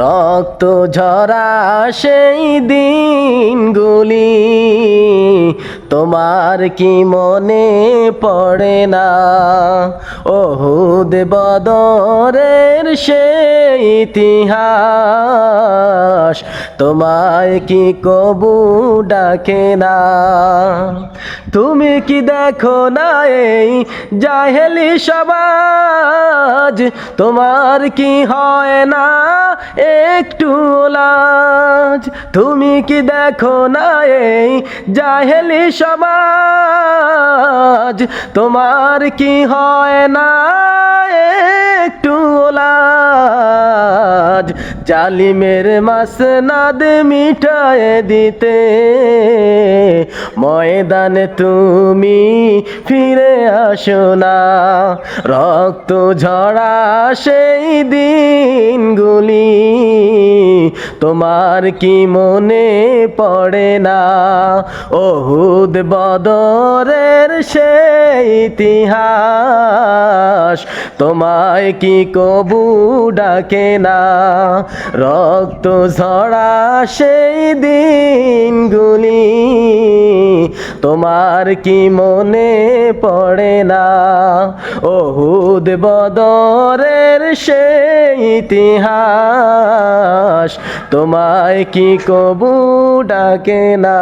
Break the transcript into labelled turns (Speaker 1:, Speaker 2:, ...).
Speaker 1: রক্ত ঝরা সেই দিনগুলি, তোমার কি মনে পড়ে না? ওহুদ বদরের সেই ইতিহাস, তোমায় কি কবু ডাকে না? তুমি কি দেখো না এই জাহেলি সমাজ, তোমার কি হয় না? একটু লাজ তুমি কি দেখো না এই জাহেলি সমাজ? তোমার কি হয় না? লাজ জালিমের মাসনাদ মিটায় দিতে। ময়দানে তুমি ফিরে আসো না। রক্ত ঝরা সেই দিনগুলি। তোমার কি মনে পড়ে না? ওহুদ বদরের সেই ইতিহাস তোমায় কি কবু ডাকে না? রক্ত ঝরা সেই দিনগুলি তোমার কি মনে পড়ে না? ওহুদ বদরের সেই ইতিহাস তোমায় কি কবু ডাকে না?